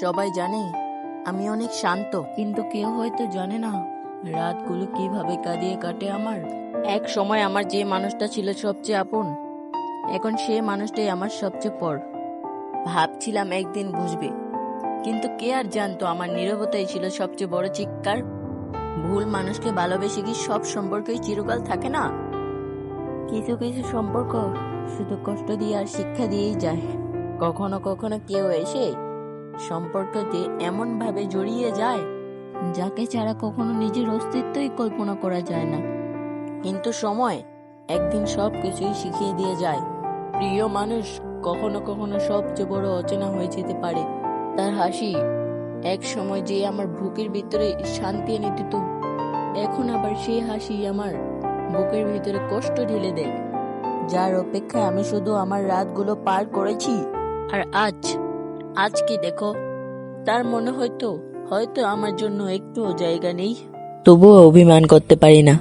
সবাই জানে আমি অনেক শান্ত। কিন্তু কেউ হয়তো জানে না রাতগুলো কীভাবে কাঁদিয়ে কাটে আমার। এক সময় আমার যে মানুষটা ছিল সবচেয়ে আপন এখন সে মানুষটাই আমার সবচেয়ে পর। ভাবছিলাম একদিন বুঝবে কিন্তু কে আর জানতো আমার নীরবতাই ছিল সবচেয়ে বড় চিৎকার? ভুল মানুষকে ভালোবেসে কি সব সম্পর্কই চিরকাল থাকে না? কিছু কিছু সম্পর্ক শুধু কষ্ট দিয়ে আর শিক্ষা দিয়েই যায়। কখনো কখনো কেউ এসে সম্পর্কতে এমন ভাবে জড়িয়ে যায়, যাকে ছাড়া কখনো নিজের অস্তিত্বই কল্পনা করা যায় না। কিন্তু সময় একদিন সব কিছুই শিখিয়ে দিয়ে যায়। প্রিয় মানুষ কখনো কখনো সবচেয়ে বড় অচেনা হয়ে যেতে পারে। তার হাসি, এক সময় যে আমার বুকের ভিতরে শান্তি এনে দিত, এখন আবার সেই হাসি আমার বুকের ভিতরে কষ্ট ঢেলে দেয়। যার অপেক্ষায় আমি শুধু আমার রাতগুলো পার করেছি, আর আজ আজ কি দেখো? তার মনে হয়তো হয়তো আমার জন্য একটুও জায়গা নেই। তবুও অভিমান করতে পারি না।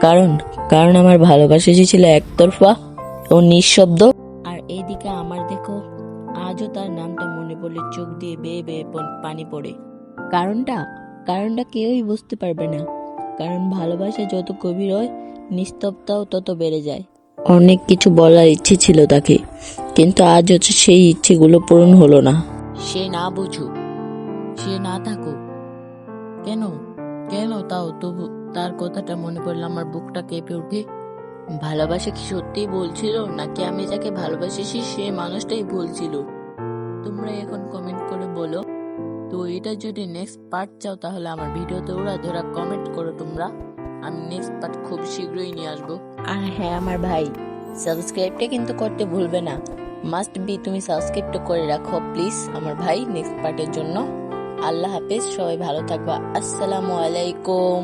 কারণ কারণ আমার ভালোবাসা যে ছিল একতরফা ও নিঃশব্দ। আর এইদিকে আমার দেখো, আজও তার নামটা মনে পড়লে চোখ দিয়ে বেয়ে বেয়ে পানি পড়ে। কারণটা কারণটা কেউই বুঝতে পারবে না। কারণ ভালোবাসা যত গভীর হয়, নিস্তব্ধতাও তত বেড়ে যায়। অনেক কিছু বলার ইচ্ছে ছিল তাকে, কিন্তু আজ হচ্ছে সেই ইচ্ছেগুলো পূরণ হলো না। সে না বুঝুক সে না থাকুক। কেন? কেন তাও? তবু তার কথাটা মনে পড়লে আমার বুকটা কেঁপে ওঠে ভালোবাসা কি সত্যিই বলছিল, নাকি আমি যাকে ভালোবাসেছি সে মানুষটাই বলছিল? তোমরা এখন কমেন্ট করে বলো। তো এটা যদি নেক্সট পার্ট চাও, তাহলে আমার ভিডিওতে ওরা ধরা কমেন্ট করো তোমরা। আমি নেক্সট পার্ট খুব শীঘ্রই নিয়ে আসব। আর হ্যাঁ আমার ভাই সাবস্ক্রাইবটা কিন্তু করতে ভুলবে না। মাস্ট বি তুমি সাবস্ক্রাইবটা করে রাখো প্লিজ আমার ভাই নেক্সট পার্টের জন্য। আল্লাহ হাফেজ, সবাই ভালো থাকবা। আসসালামু আলাইকুম।